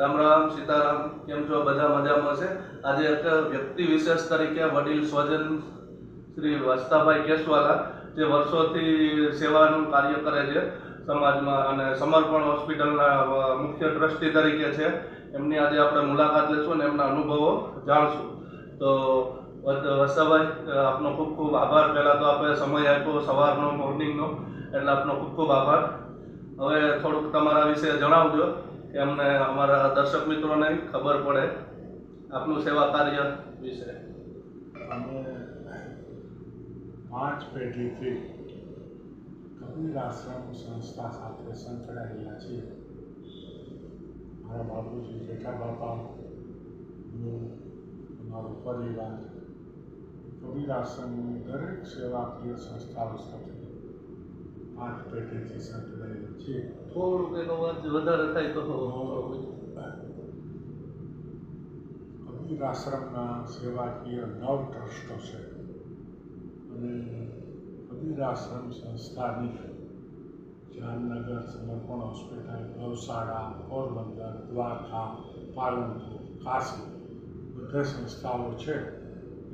રામ રામ, સીતારામ, કેમ છો? બધા મજામાં છે? આજે એક વ્યક્તિ વિશેષ તરીકે વડીલ સ્વજન શ્રી વસ્તાભાઈ કેશવાલા જે વર્ષોથી સેવાનું કાર્ય કરે છે સમાજમાં અને સમર્પણ હોસ્પિટલના મુખ્ય ટ્રસ્ટી તરીકે છે. એમની આજે આપણે મુલાકાત લેશું અને એમના અનુભવો જાણશું. તો વસ્તાભાઈ આપનો ખૂબ ખૂબ આભાર. પહેલાં તો આપણે સમય આપ્યો સવારનો, મોર્નિંગનો. એટલે આપનો ખૂબ ખૂબ આભાર. હવે થોડુંક તમારા વિશે જણાવજો. કે અમને અમારા દર્શક મિત્રોને ખબર પડે. આપનું સેવા કાર્ય વિશે. અમે પાંચ પેઢીથી કબીર આશ્રમ સંસ્થા સાથે સંકળાયેલા છીએ. મારા બાપુજી, જેઠા બાપા મારો પરિવાર, કબીર આશ્રમની દરેક સેવાકીય સંસ્થાઓ સાથે પાંચ પેઢીથી સંકળાયેલા થોડુંક એનો વધારે થાય તો કબીર આશ્રમના સેવાકીય નવ ટ્રસ્ટો છે. અને કબીર આશ્રમ સંસ્થાની જામનગર સમર્પણ હોસ્પિટલ, ગૌશાળા, પોરબંદર, દ્વારકા, પાલનપુર, કાશી બધા સંસ્થાઓ છે.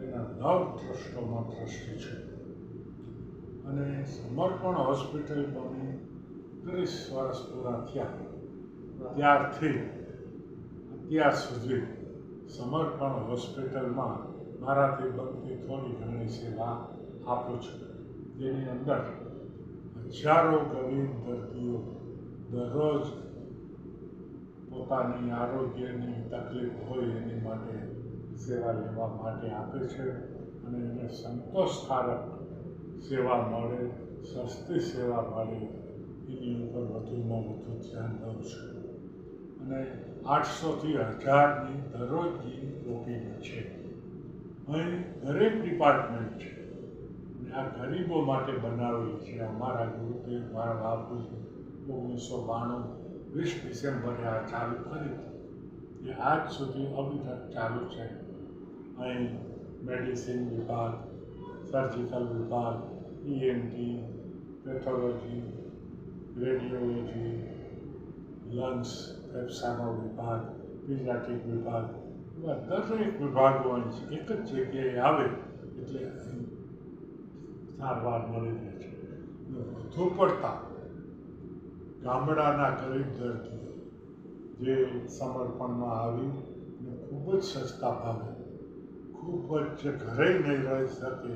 એના નવ ટ્રસ્ટોમાં ટ્રસ્ટી છે. અને સમર્પણ હોસ્પિટલ બની ત્રીસ વર્ષ પૂરા થયા ત્યારથી અત્યાર સુધી સમર્પણ હોસ્પિટલમાં મારાથી બનતી થોડી ઘણી સેવા આપું છું જેની અંદર હજારો ગરીબ દર્દીઓ દરરોજ પોતાની આરોગ્યની તકલીફ હોય એની માટે સેવા લેવા માટે આપે છે અને એને સંતોષકારક સેવા મળે સસ્તી સેવા મળે એની ઉપર વધુમાં વધુ ધ્યાન દઉં છું. અને આઠસોથી હજારની દરરોજની રોકીની છે. અહીં દરેક ડિપાર્ટમેન્ટ છે. આ ગરીબો માટે બનાવેલી છે. અમારા ગુરુદેવ, મારા બાપુજી, ઓગણીસો બાણું, વીસ ડિસેમ્બરે આ ચાલુ કરી એ આજ સુધી અભિધક ચાલુ છે. અહીં મેડિસિન વિભાગ, સર્જિકલ વિભાગ ઈએનટી પેથોલોજી રેડિયોલોજી, લંગ્સ, ફેફસાનો વિભાગ પીડિયાટ્રિક વિભાગ, એવા દરેક વિભાગો અહીં એક જ જગ્યાએ આવે એટલે સારવાર મળી રહે છે. વધુ પડતા ગામડાના ગરીબ દર્દીઓ જે સમર્પણમાં આવી ખૂબ જ સસ્તા ભાવે ખૂબ જ ઘરે નહીં રહી શકે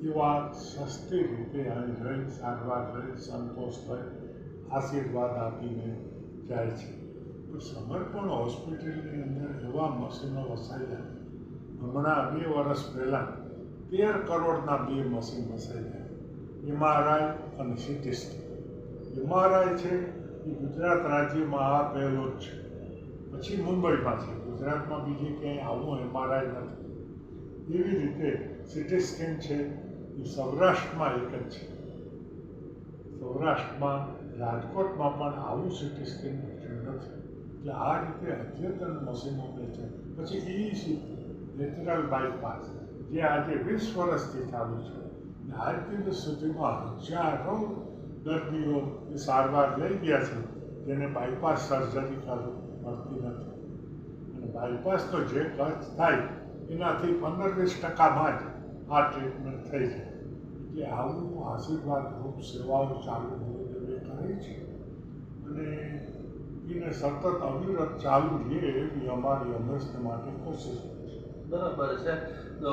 તેવા સસ્તી રીતે અહીં રહી સારવાર લઈ સંતોષ થઈ આશીર્વાદ આપીને જાય છે. પણ સમર્પણ હોસ્પિટલની અંદર એવા મશીનો વસાવ્યા. હમણાં બે વર્ષ પહેલાં તેર કરોડના બે મશીન વસાવ્યા. એમઆરઆઈ અને સીટી સ્કેન. એમઆરઆઈ છે, એ ગુજરાત રાજ્યમાં આ પહેલો જ છે. પછી મુંબઈમાં છે. ગુજરાતમાં બીજે ક્યાંય આવું એમઆરઆઈ નથી. એવી રીતે સીટી સ્કેન છે એ સૌરાષ્ટ્રમાં એક જ છે સૌરાષ્ટ્રમાં રાજકોટમાં પણ આવું સિટી સ્કેન મશીન નથી એટલે આ રીતે અદ્યતન મશીનો બે છે પછી ઈ લેટરલ બાયપાસ જે આજે વીસ વર્ષથી ચાલુ છે અને આજ દિવસ સુધીમાં હજારો દર્દીઓ એ સારવાર લઈ ગયા છે જેને બાયપાસ સર્જરી કરવી મળતી નથી અને બાયપાસ તો જે ખર્ચ થાય એનાથી પંદર વીસ ટકામાં જ આ ટ્રીટમેન્ટ થઈ જાય. એટલે આવું આશીર્વાદ રૂપ સેવાઓ ચાલુ ગુરુદેવે કરી છે. અને એને સતત અવિરત ચાલુ રહે એવી અમારી હંમેશને માટે કોશિશ છે. બરાબર છે. તો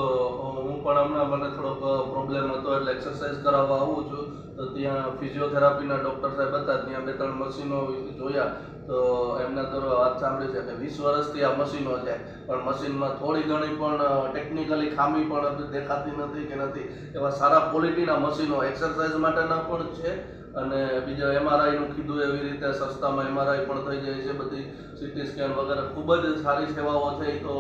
હું પણ હમણાં મને થોડોક પ્રોબ્લેમ હતો એટલે એક્સરસાઇઝ કરાવવા આવું છું. તો ત્યાં ફિઝિયોથેરાપીના ડૉક્ટર સાહેબ હતા ત્યાં બે ત્રણ મશીનો જોયા. તો એમને તો વાત સાંભળી છે કે વીસ વર્ષથી આ મશીનો છે. પણ મશીનમાં થોડી ઘણી પણ ટેકનિકલી ખામી પણ દેખાતી નથી કે નથી. એવા સારા ક્વોલિટીના મશીનો એક્સરસાઇઝ માટેના પણ છે અને બીજા એમઆરઆઈનું કીધું એવી રીતે સસ્તામાં એમઆરઆઈ પણ થઈ જાય છે. બધી સીટી સ્કેન વગેરે ખૂબ જ સારી સેવાઓ છે તો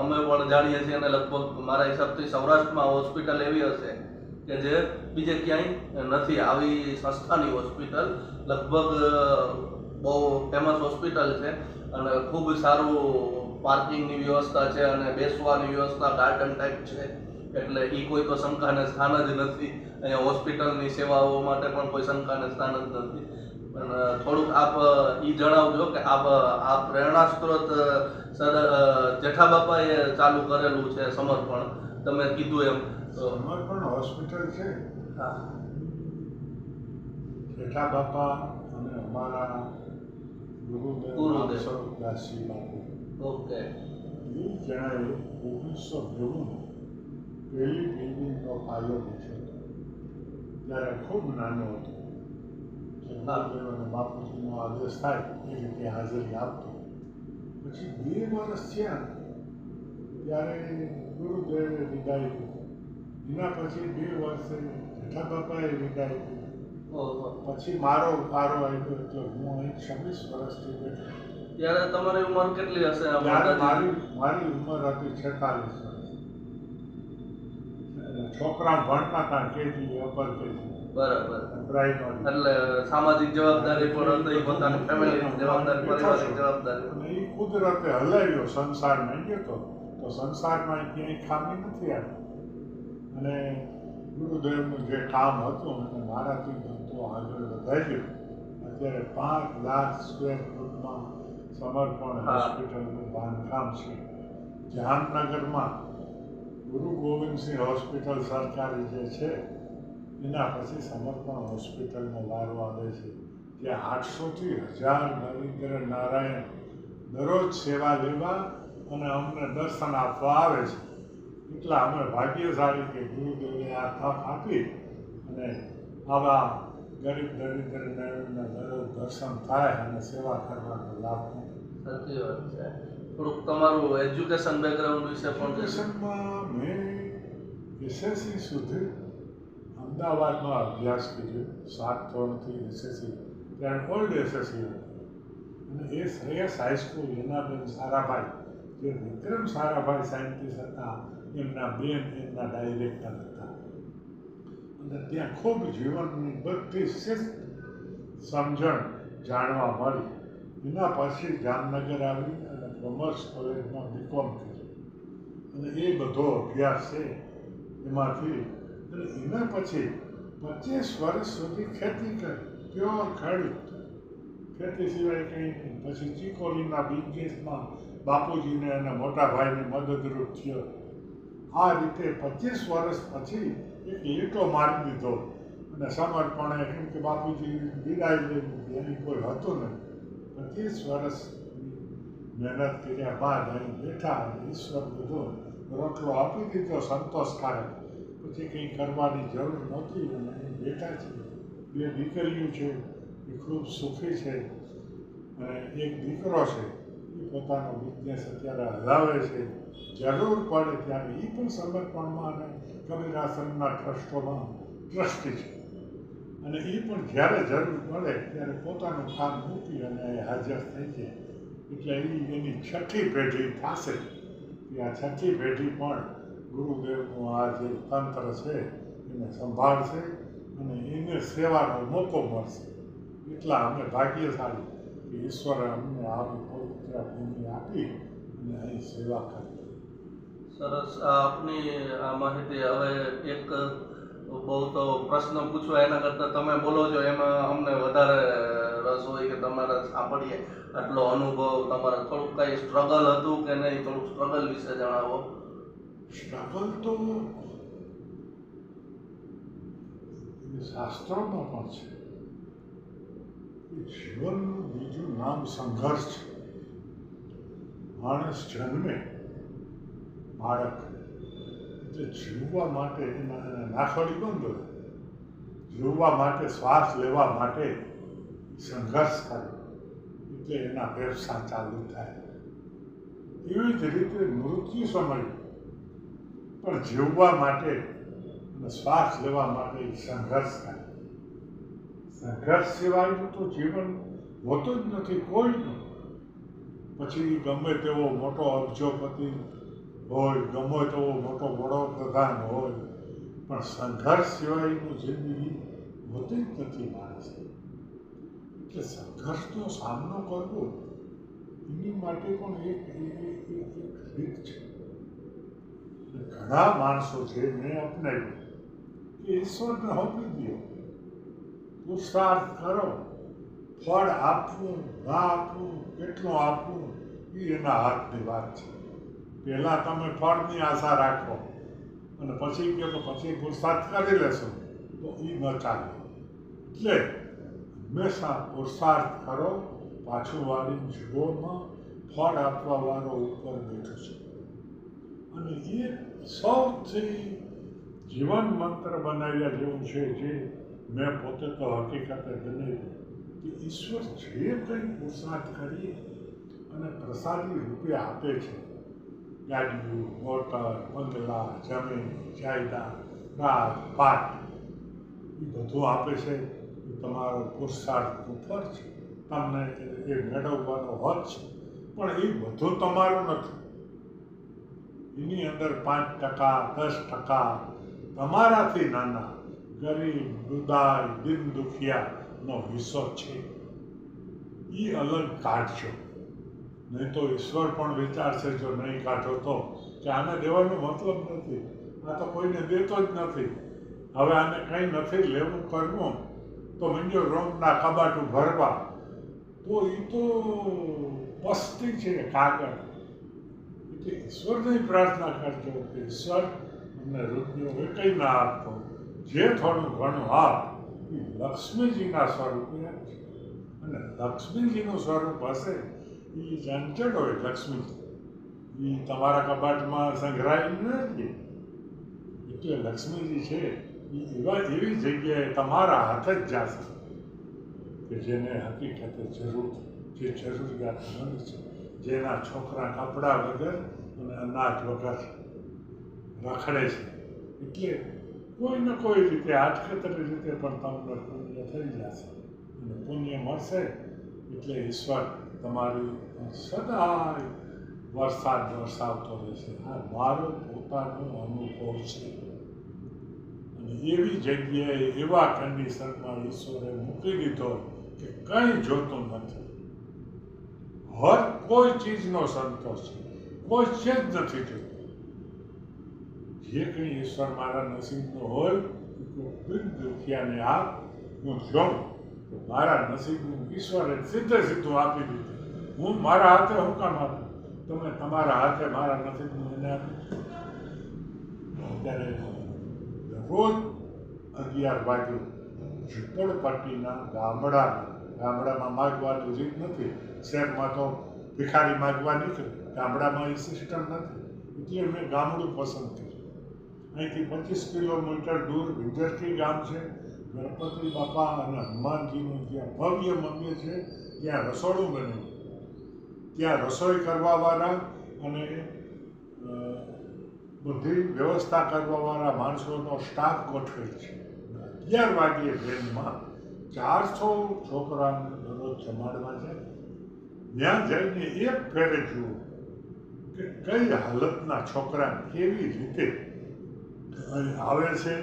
અમે પણ જાણીએ છીએ અને લગભગ મારા હિસાબથી સૌરાષ્ટ્રમાં હોસ્પિટલ એવી હશે કે જે બીજે ક્યાંય નથી. આવી સંસ્થાની હોસ્પિટલ લગભગ બહુ ફેમસ હોસ્પિટલ છે. અને ખૂબ સારું પાર્કિંગની વ્યવસ્થા છે અને બેસવાની વ્યવસ્થા ગાર્ડન ટાઈપ છે. એટલે એ કોઈ તો શંકાને સ્થાન જ નથી. અહીંયા હોસ્પિટલની સેવાઓ માટે પણ કોઈ શંકાને સ્થાન જ નથી. અને થોડુંક આપ એ જણાવજો કે આપ આ પ્રેરણા સ્ત્રોત સર જેઠા બાપાએ ચાલુ કરેલું છે સમર્પણ. તમે કીધું એમ. સમર્પણ હોસ્પિટલ છે? હા. જેઠા બાપા અને અમારા ગુરુદેવ. સ્વરૂપદાસજી બાપુ ઓકે એ જણાએ ઓગણીસો નેવું પહેલી બિલ્ડિંગનો પાયો બેઠો ત્યારે ખૂબ નાનો હતો. ગુરુદેવ અને બાપુજીનો આદેશ થાય એ રીતે હાજરી આપતો પછી બે વર્ષ થયા ત્યારે ગુરુદેવે વિદાય લીધી એના પછી બે વર્ષે જેઠા બાપાએ વિદાય પછી મારો વારો આવ્યો એટલે હું અહીં છવ્વીસ વર્ષથી બેઠો ત્યારે તમારી ઉંમર કેટલી હશે? મારી મારી ઉંમર હતી છેતાલીસ વર્ષ. છોકરા ભણતા હતા કેજી અપર કેજી. બરાબર. એટલે સામાજિક જવાબદારી પણ હતી પોતાની ફેમિલી જવાબદારી જવાબદારી. એ કુદરતે હલાવ્યો સંસારમાં ગયો તો. તો સંસારમાં ક્યાંય ખામી નથી આવી. અને ગુરુદેવનું જે કામ હતું અને મારાથી બધું આગળ વધાર્યું અત્યારે પાંચ લાખ સ્ક્વેર ફૂટમાં સમર્પણ હોસ્પિટલનું બાંધકામ છે. જામનગરમાં ગુરુ ગોવિંદસિંહ હોસ્પિટલ સરકારી જે છે એના પછી સમર્પણ હોસ્પિટલનો વારો આવે છે. ત્યાં આઠસોથી હજાર નરેન્દ્ર નારાયણ દરરોજ સેવા લેવા અને અમને દર્શન આપવા આવે છે. એટલા અમે ભાગ્યશાળી કે ગુરુદેવે આ તક આપી અને આવા ગરીબ દરિદ્ર નારાયણના દરરોજ દર્શન થાય અને સેવા કરવાનો લાભ સાચી વાત છે. થોડુંક તમારું એજ્યુકેશન બેકગ્રાઉન્ડ વિશે પણ? એજ્યુકેશનમાં મેં એસએસસી સુધી અમદાવાદમાં અભ્યાસ કર્યો. સાત ધોરણથી એસએસસી ત્યાં ઓલ્ડ એસએસસી અને એ શ્રેયસ હાઈસ્કૂલ હિનાબેન સારાભાઈ. જે વિક્રમ સારાભાઈ સાયન્ટિસ્ટ હતા એમના બેન એમના ડાયરેક્ટર હતા. અને ત્યાં ખૂબ જીવનની બધી શિસ્ત સમજણ જાણવા મળી. એના પછી જામનગર આવી અને કોમર્સ કોલેજમાં બીકોમ કર્યું. અને એ બધો અભ્યાસ છે એમાંથી. અને એના પછી પચીસ વર્ષ સુધી ખેતી કરી, પ્યોર ખેડૂત ખેતી સિવાય કંઈ નહીં. પછી ચીકોલીના બિઝનેસમાં બાપુજીને અને મોટા ભાઈને મદદરૂપ થયો. આ રીતે પચીસ વર્ષ પછી એક માર્ગ મારી દીધો. અને સમર્પણે કેમ કે, બાપુજી, વિદાય લઈ લીધી. એની કોઈ હતું નહીં. ત્રીસ વર્ષ મહેનત કર્યા બાદ અહીં બેઠા ઈશ્વર બધો રોટલો આપી દીધો, સંતોષકારક. પછી કંઈ કરવાની જરૂર નહોતી અને અહીં બેઠા છે. બે દીકરીઓ છે, એ ખૂબ સુખી છે અને એક દીકરો છે. પોતાનો બિઝનેસ અત્યારે હલાવે છે. જરૂર પડે ત્યારે એ પણ સમર્પણમાં અને કબીરાસનના ટ્રસ્ટોમાં ટ્રસ્ટી છે. અને એ પણ જ્યારે જરૂર પડે ત્યારે પોતાનું કામ મૂકી અને એ હાજર થઈ જાય. એટલે એ એની છઠ્ઠી પેઢી થશે. કે આ છઠ્ઠી પેઢી પણ ગુરુદેવનું આ જે તંત્ર છે એને સંભાળશે અને એને સેવાનો મોકો મળશે. એટલા અમે ભાગ્યશાળી કે ઈશ્વરે અમને આવી ભૂમિ આપી અને અહીં સેવા કરી સરસ આપની આ માહિતી હવે એક બહુ તો પ્રશ્ન પૂછવા એના કરતાં તમે બોલો છો, એમાં અમને વધારે રસ હોય કે તમારે સાંભળીએ આટલો અનુભવ, તમારે થોડુંક કઈ સ્ટ્રગલ હતું કે નહીં, થોડુંક સ્ટ્રગલ વિશે જણાવો. સ્ટ્રગલ તો શાસ્ત્રોમાં પણ છે. જીવનનું બીજું નામ સંઘર્ષ છે. માણસ જન્મે, બાળક એટલે જીવવા માટે નાખડી બંધ જીવવા માટે, શ્વાસ લેવા માટે સંઘર્ષ કરે. એટલે એના વ્યવસાય ચાલુ થાય. એવી જ રીતે મૃત્યુ સમય પણ જીવવા માટે અને શ્વાસ લેવા માટે સંઘર્ષ થાય. સંઘર્ષ સિવાયનું તો જીવન હોતું જ નથી કોઈનું પછી ગમે તેવો મોટો અબજોપતિ હોય, ગમે તેવો મોટો વડોપ્રધાન હોય, પણ સંઘર્ષ સિવાયનું જિંદગી હોતી જ નથી માણસ. એટલે સંઘર્ષનો સામનો કરવો એની માટે પણ એક રીત છે. ઘણા માણસો છે મેં અપનાવ્યું કે ઈશ્વરને હોપી દો. પુરુષાર્થ કરો. ફળ આપવું, ના આપવું, કેટલું આપવું, એ એના હાથની વાત છે. પહેલાં તમે ફળની આશા રાખો અને પછી કહો તો પછી પુરસાદ કરી લેશો, તો એ ન ચાલે. એટલે હંમેશા પુરસાર્થ કરો, પાછું વાળી જીવોમાં ફળ આપવા વાળો ઉપર બેઠો છે. અને એ સૌથી જીવન મંત્ર બનાવ્યા જેવું છે જે મેં પોતે તો હકીકતે બનાવ્યું. ઈશ્વર જે કંઈ પુરુષાર્થ કરીએ અને પ્રસાદી રૂપે આપે છે. ગાડીઓ, મોટર, બંગલા, જમીન જાયદાદ રાત પાટ, એ બધું આપે છે. એ તમારો પુરુષાર્થ ઉપર છે. તમને એ મેળવવાનો હક છે. પણ એ બધું તમારું નથી. એની અંદર પાંચ ટકા, દસ ટકા, તમારાથી નાના, ગરીબ દુદાય દિન દુખિયાનો હિસ્સો છે. એ અલગ કાઢશો નહીં તો ઈશ્વર પણ વિચારશે જો નહીં કાઢો તો. કે આને દેવાનો મતલબ નથી. આ તો કોઈને દેતો જ નથી. હવે આને કંઈ નથી લેવું કરવું, તો મંજો રોમના કબાટું ભરવા. તો એ તો પસ્તી છે કાગળ. એટલે ઈશ્વરની પ્રાર્થના કરજો કે ઈશ્વર અમને રૂપિયો એ કંઈ ના આપતો જે થોડું ઘણું આપ. લક્ષ્મીજીના સ્વરૂપે અને લક્ષ્મીજીનું સ્વરૂપ હશે, એ ચંચળ હોય લક્ષ્મીજી. એ તમારા કબાટમાં સંઘરાયેલી નથી એટલે લક્ષ્મીજી છે, એ એવા એવી જગ્યાએ તમારા હાથ જ જાશે કે જેને હકીકતે જરૂર, જે જરૂરિયાતમંદ છે. જેના છોકરા કપડાં વગર અને અનાજ વગર રખડે છે. એટલે કોઈ ને કોઈ રીતે આટખતરી રીતે પણ તમને પુણ્ય થઈ જશે. અને પુણ્ય મળશે, એટલે ઈશ્વર તમારી સદાય વરસાદ વરસાવતો રહેશે. આ મારો પોતાનો અનુભવ છે. અને એવી જગ્યાએ, એવા કન્ડિશનમાં ઈશ્વરે મૂકી દીધો કે કંઈ જોતું નથી. હર કોઈ ચીજનો સંતોષ છે. કોઈ ચીજ નથી જોતું. જે કંઈ ઈશ્વર મારા નસીબનો હોય એ કોઈ બિન દુખિયાને આપ હું જોઉં તો મારા નસીબનું ઈશ્વરે સીધે સીધું આપી દીધું હું મારા હાથે હું કામ આપું તમે તમારા હાથે મારા નસીબનું એને આપ્યું અત્યારે રોજ અગિયાર વાગે ઝૂંપડપટ્ટીના ગામડા ગામડામાં માગવાની રીત નથી શહેરમાં તો ભિખારી માગવા નીકળે ગામડામાં એ સિસ્ટમ નથી એટલે મેં ગામડું પસંદ કર્યું અહીંથી પચીસ કિલોમીટર દૂર વિંજરકી ગામ છે. ગણપતિ બાપા અને હનુમાનજીનું જ્યાં ભવ્ય મંદિર છે, ત્યાં રસોડું બન્યું ત્યાં રસોઈ કરવાવાળા અને બધી વ્યવસ્થા કરવાવાળા માણસોનો સ્ટાફ ગોઠવેલ છે. અગિયાર વાગ્યે ટ્રેનમાં ચારસો છોકરાને દરરોજ જમાડવા છે ત્યાં જઈને એક ફેરે જુઓ કે કઈ હાલતના છોકરા કેવી રીતે આવે છે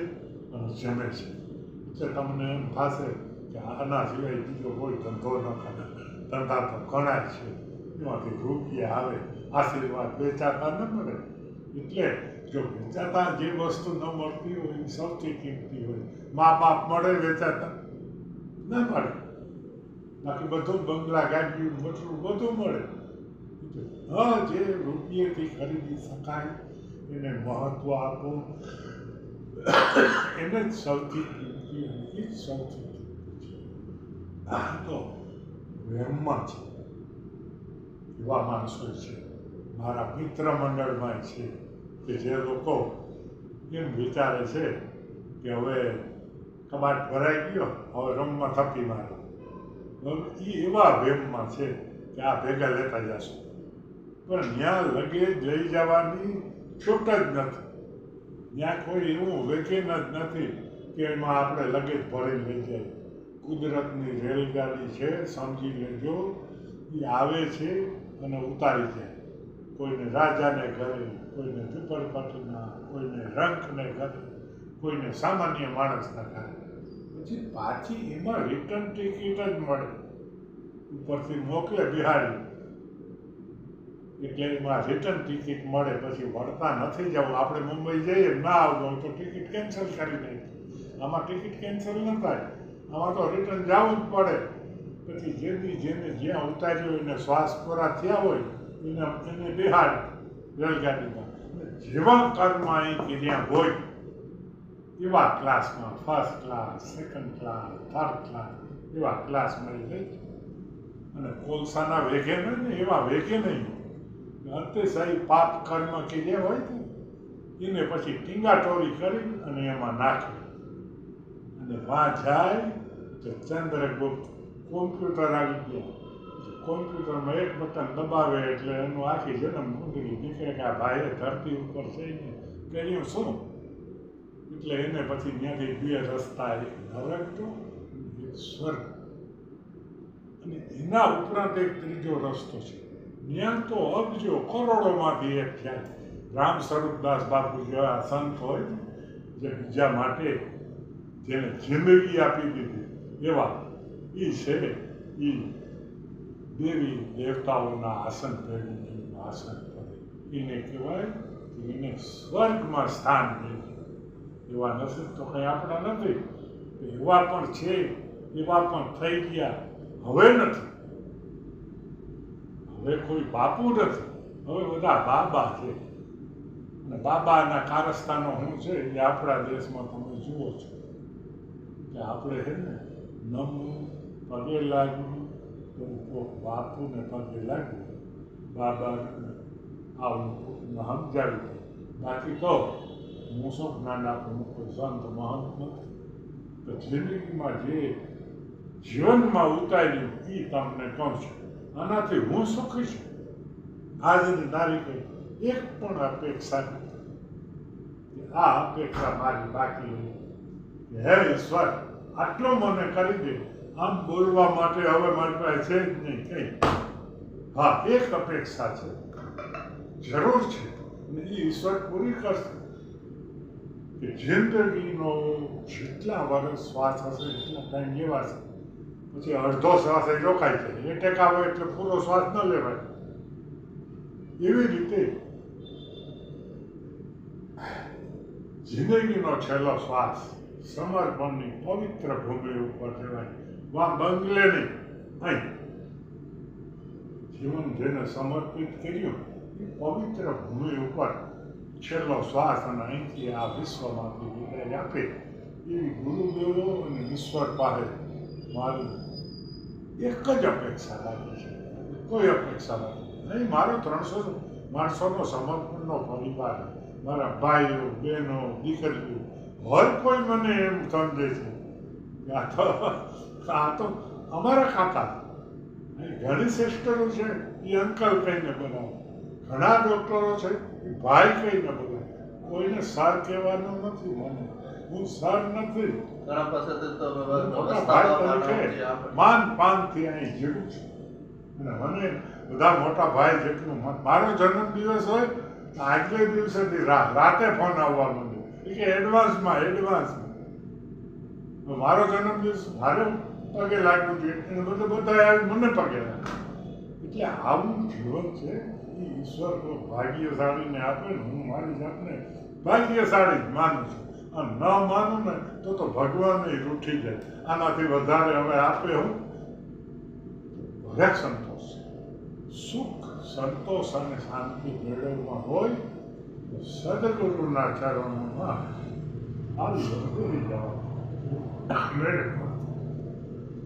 અને જમે છે. એટલે તમને એમ થશે કે આના સિવાય બીજો કોઈ ધંધો ન કરે ધંધા તો ઘણા છે. એમાંથી રૂપિયા આવે, આશીર્વાદ વેચાતા ન મળે. એટલે જો વેચાતા જે વસ્તુ ન મળતી હોય એ સૌથી કિંમતી હોય. મા બાપ મળે વેચાતા? ન મળે. બાકી બધું બંગલા ગાડી બધું બધું મળે. હા, જે રૂપિયેથી ખરીદી શકાય એને મહત્વ આપો. એને જ સૌથી કિંમતી અને એ સૌથી આ તો વહેમમાં છે. એવા માણસો છે. મારા મિત્ર મંડળમાં છે કે જે લોકો એમ વિચારે છે કે હવે કબાટ ભરાઈ ગયો, હવે રમમાં થપી મારો. એ એવા વેમમાં છે કે આ ભેગા લેતા જશો. પણ ત્યાં લગેજ લઈ જવાની છૂટ જ નથી. ત્યાં કોઈ એવું વેકેન જ નથી કે એમાં આપણે લગેજ ભરીને લઈ જાય. કુદરતની રેલગાડી છે, સમજી લેજો. એ આવે છે અને ઉતારી જાય. કોઈને રાજાને ઘરે, કોઈને ઝુંપડપટ્ટીના કોઈને રંકને ઘરે, કોઈને સામાન્ય માણસના ઘરે. પછી પાછી એમાં રિટર્ન ટિકિટ જ મળે. ઉપરથી મોકલે બિહારી. એટલે એમાં રિટર્ન ટિકિટ મળે પછી વળતા નથી જવું. આપણે મુંબઈ જઈએ, ના આવવું તો ટિકિટ કેન્સલ કરી નાખી આમાં ટિકિટ કેન્સલ ન થાય. આમાં તો રિટર્ન જવું જ પડે. પછી જે બી જેને જ્યાં ઉતાર્યો એને શ્વાસ પૂરા થયા હોય, એને એને બિહાર રેલગાડીમાં. જેવા કર્મ અહીં કર્યા હોય, એવા ક્લાસમાં first class second class third class એવા ક્લાસ મળી જાય. અને કોલસાના વેગે નહીં એવા વેગે નહીં અતિશય પાપ કર્મ કર્યા હોય ને એને પછી ટીંગાટોળી કરી અને એમાં નાખે. અને વાં જાય તો ચંદ્રગુપ્ત કોમ્પ્યુટર આવી ગયા. કોમ્પ્યુટરમાં એક બટન દબાવે એટલે એનું આખી જન્મ કુંડળી નીકળે કે આ ભાઈએ ધરતી ઉપર જઈને કર્યું શું? એટલે એને પછી ત્યાંથી બે રસ્તા એક નરકનો અને એક સ્વર્ગ. અને એના ઉપરાંત એક ત્રીજો રસ્તો છે. ત્યાં તો અબજો, કરોડોમાંથી એક થયા રામ સ્વરૂપદાસ બાપુ જેવા સંત હોય, જે બીજા માટે જેને જિંદગી આપી દીધી. એવા એ છે એ દેવી દેવતાઓના આસન પહેરીને આસન કરે. એને કહેવાય કે એને સ્વર્ગમાં સ્થાન મળ્યું એવા નસીબ તો કંઈ આપણા નથી. એવા પણ છે, એવા પણ થઈ ગયા. હવે નથી. હવે કોઈ બાપુ નથી. હવે બધા બાબા છે. અને બાબાના કારસ્તાનો શું છે એ આપણા દેશમાં તમે જુઓ છો. કે આપણે છે ને નમવું પગે લાગવું તો બાપુને પગે લાગવું બાબાને આવું સમજાવી. બાકી તો હું શું જ્ઞાન આપું હું સંત મહંત નથી. તો જિંદગીમાં જે જીવનમાં ઉતાર્યું એ તમને કહું છું. આનાથી હું સુખી છું. આજની તારીખે એક પણ અપેક્ષા આ અપેક્ષા મારી બાકી હે ઈશ્વર, આટલો મને કરી દે. આમ બોલવા માટે હવે મારી પાસે છે જ નહીં, કંઈ? હા, એક અપેક્ષા છે. જરૂર છે. અને એ ઈશ્વર પૂરી કરશે. કે જિંદગીનો જેટલા વર્ષ શ્વાસ હશે એટલા ટાઈમ લેવાશે પછી અડધો શ્વાસ એ રોકાઈ જાય. એ ટેકાવે એટલે પૂરો શ્વાસ ન લેવાય. એવી રીતે જિંદગીનો છેલ્લો શ્વાસ સમર્પણની પવિત્ર ભૂમિ ઉપર લેવાય વા બંગલે નહીં. અહીં જીવન જેને સમર્પિત કર્યું, એ પવિત્ર ભૂમિ ઉપર છેલ્લો શ્વાસ અને અહીંથી આ વિશ્વમાંથી વિદાય આપે એવી ગુરુદેવો અને ઈશ્વર પાસે મારી એક જ અપેક્ષા લાગે છે. કોઈ અપેક્ષા નથી નહીં. મારો ત્રણસો માણસોનો સમર્પણનો પરિવાર, મારા ભાઈઓ, બહેનો, દીકરીઓ, હર કોઈ મને એમ સમજે છે આ તો આ તો અમારા ખાતા. ઘણી સિસ્ટરો છે, એ અંકલ કહીને બનાવે. ઘણા ડૉક્ટરો છે, એ ભાઈ કહીને બનાવે. કોઈને સાર કહેવાનું નથી, મને હું સર નથી. ઘણા પાસેથી તો મોટા ભાઈ તરીકે નથી આપણે. માન અહીં જીવું છું. અને મને બધા મોટા ભાઈ જેટલું મારો જન્મ દિવસ હોય આગલે દિવસેથી રાતે ફોન આવવા માંડ્યો કે એડવાન્સમાં એડવાન્સમાં મારો જન્મ દિવસ મારે પગે લાગ્યું હતું એટલે બધે બધા મને પગે લાગ્યું. એટલે આવું જીવન છે. ઈશ્વર તો ભાગ્યશાળીને આપે ને હું મારી જાતને ભાગ્યશાળી જ માનું છું. અને ન માનું ને, તો તો ભગવાન રૂઠી જાય. આનાથી વધારે હવે આપે હું? ભલે સંતોષ. સુખ, સંતોષ અને શાંતિ મેળવવા હોય સદગુરુના ચરણોમાં આવી વંદરી જાઓ મેળવવા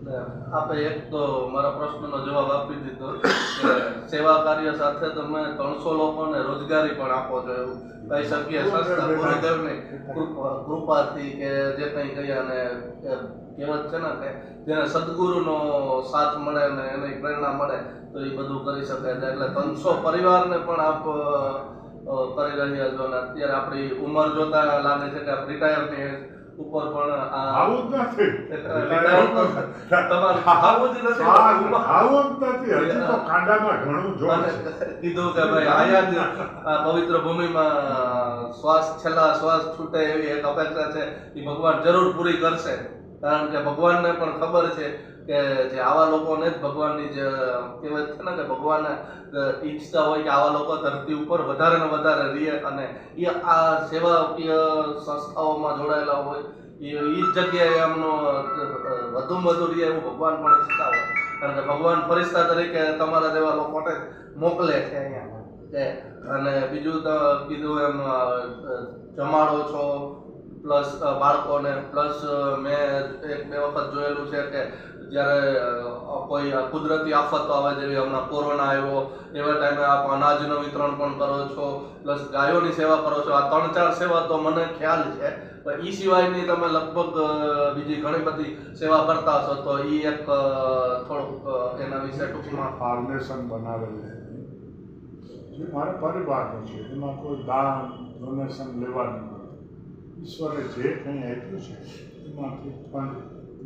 આપે એક તો મારા પ્રશ્નનો જવાબ આપી દીધો કે સેવા કાર્ય સાથે તમે ત્રણસો લોકોને રોજગારી પણ આપો છો કહી શકીએ સંસ્થા ગુરુદેવની કૃપાથી કે જે કંઈ ગયા અને કહેવત છે ને કે જેને સદગુરુનો સાથ મળે ને એની પ્રેરણા મળે તો એ બધું કરી શકે છે. એટલે ત્રણસો પરિવારને પણ આપ કરી રહ્યા છો અને અત્યારે આપણી ઉંમર જોતા લાગે છે કે રિટાયરની ઉપર પણ આવું જ નથી. આવું જ નથી. આવું જ નથી હજી તો કાંડામાં ઘણું જો કીધું કે ભાઈ આયા પવિત્ર ભૂમિમાં શ્વાસ છેલ્લા શ્વાસ છૂટે એવી એક અપેક્ષા છે. એ ભગવાન જરૂર પૂરી કરશે. કારણ કે ભગવાનને પણ ખબર છે કે જે આવા લોકોને જ ભગવાનની જે કહેવત છે ને કે ભગવાન ઈચ્છતા હોય કે આવા લોકો ધરતી ઉપર વધારે ને વધારે રહે અને એ આ સેવાકીય સંસ્થાઓમાં જોડાયેલા હોય, એ એ જ જગ્યાએ એમનો વધુમાં વધુ રહે એવું ભગવાન પણ ઈચ્છતા હોય. કારણ કે ભગવાન ફરિશ્તા તરીકે તમારા જેવા લોકોને મોકલે છે અહીંયા. અને બીજું તો કીધું એમ જમાડો છો, પ્લસ બાળકોને, પ્લસ મેં એક બે વખત જોયેલું છે કે જ્યારે કોઈ કુદરતી આફતો આવે જેવી હમણાં કોરોના આવ્યો, એવા ટાઈમે આપ અનાજનું વિતરણ પણ કરો છો, પ્લસ ગાયોની સેવા કરો છો, આ ત્રણ ચાર સેવા તો મને ખ્યાલ છે, પણ એ સિવાયની તમે લગભગ બીજી ઘણી બધી સેવા કરતા હશો, તો એ એક થોડુંક એના વિશે ટૂંકમાં. ફાઉન્ડેશન બનાવેલું છે. મારા પરિવારનું છે, એમાં કોઈ દાન, ડોનેશન લેવાનું ઈશ્વરે જે કંઈ આપ્યું છે, એમાંથી પણ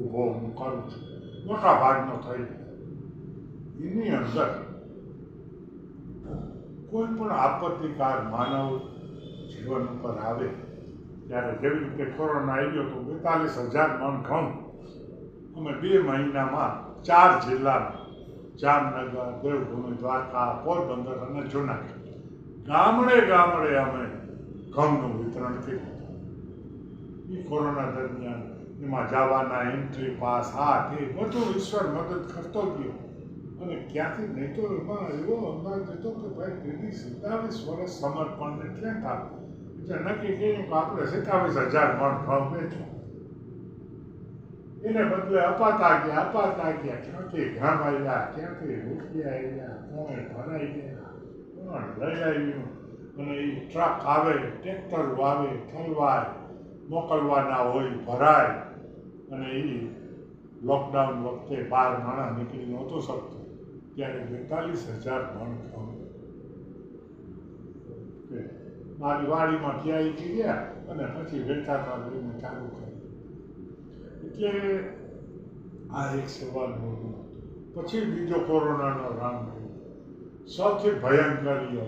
ઊભો હું કરું છું. મોટા ભાગનો થઈ ગયો. એની અંદર કોઈ પણ આપત્તિકાર માનવ જીવન ઉપર આવે, ત્યારે જેવી રીતે કોરોના આવ્યો તો બેતાલીસ હજાર મણ ઘઉં. અમે બે મહિનામાં ચાર જિલ્લામાં જામનગર, દેવભૂમિ, દ્વારકા, પોરબંદર અને જૂનાગઢ, ગામડે ગામડે અમે ઘઉંનું વિતરણ કર્યું એ કોરોના દરમિયાન એમાં જવાના એન્ટ્રી પાસ આ તે બધું ઈશ્વર મદદ કરતો ગયો. અને ક્યાંથી નહીં તો એમાં એવો અંદાજ હતો કે ભાઈ તેની સિત્તાવીસ વર્ષ સમર્પણને ક્યાં થાય એટલે નક્કી કર્યું કે આપણે સિત્તાવીસ હજાર મણ ફળ વેચો. એને બદલે અપાતા ગયા અપાતા ગયા. ક્યાંથી ઘામ આવ્યા, ક્યાંથી રૂપિયા આવ્યા, કોણ ભરાઈ ગયા, કોણ લઈ આવ્યું? અને એ ટ્રક આવે ટ્રેક્ટર વાવે, ઠલવાય, મોકલવાના હોય, ભરાય. અને એ લોકડાઉન વખતે બાર માણા નીકળી નહોતો શકતો. ત્યારે બેતાલીસ હજાર મણ થયું. મારી વાડીમાં ક્યાંય ગયા અને પછી વેચાતા લઈને ચાલુ કર્યું. એટલે આ એક સવાલ હતું. પછી બીજો કોરોનાનો રામ સૌથી ભયંકર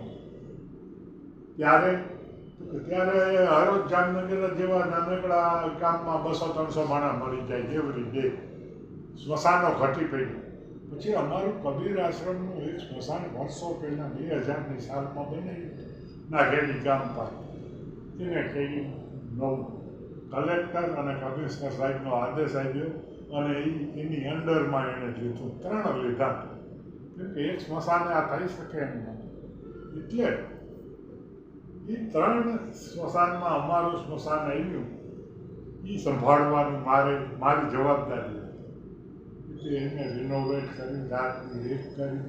ત્યારે ત્યારે હરોજ જામનગર જેવા નાનકડા ગામમાં બસો, ત્રણસો માણસ મળી જાય એવરી ડે સ્મશાનો ઘટી પડ્યું. પછી અમારું કબીર આશ્રમનું એક સ્મશાન વર્ષો પહેલાં બે હજારની સાલમાં બનાવ્યું નાગેરી ગામ પર તેને કહ્યું નવું કલેક્ટર અને કમિશનર સાહેબનો આદેશ આવ્યો અને એ એની અંડરમાં એણે લીધું ત્રણ લીધા. કેમ કે એક સ્મશાને આ થઈ શકે એમ એટલે એ ત્રણ સ્મશાનમાં અમારું સ્મશાન આવ્યું એ સંભાળવાનું મારે, મારી જવાબદારી એટલે એને રિનોવેટ કરી રાતની એક કરી.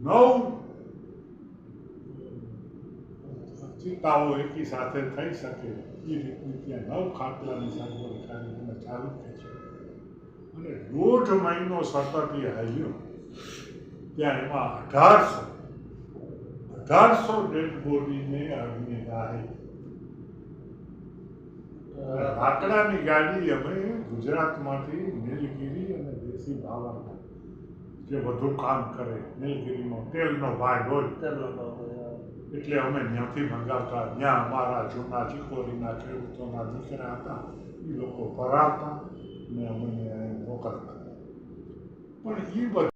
નવ ચિંતાઓ એકી સાથે થઈ શકે એ રીતની ત્યાં નવ ખાટલાની સગવડ કરી અને ચાલુ છે. અને દોઢ મહિનો સતત એ હાલ્યો. ત્યાં એમાં અઢારસો અઢારસો ડેડ બોડીને આવીને રાહે લાકડાની ગાડી અમે ગુજરાતમાંથી નીલગિરી અને દેશી ભાવા જે વધુ કામ કરે નીલગીરીમાં તેલનો ભાગ હોય। તેલનો ભાગ હોય. એટલે અમે ત્યાંથી મંગાવતા ત્યાં અમારા જૂના ચીકોરીના ખેડૂતોના દીકરા હતા એ લોકો ભરાવતા ને અમને મોકલતા. પણ એ બધું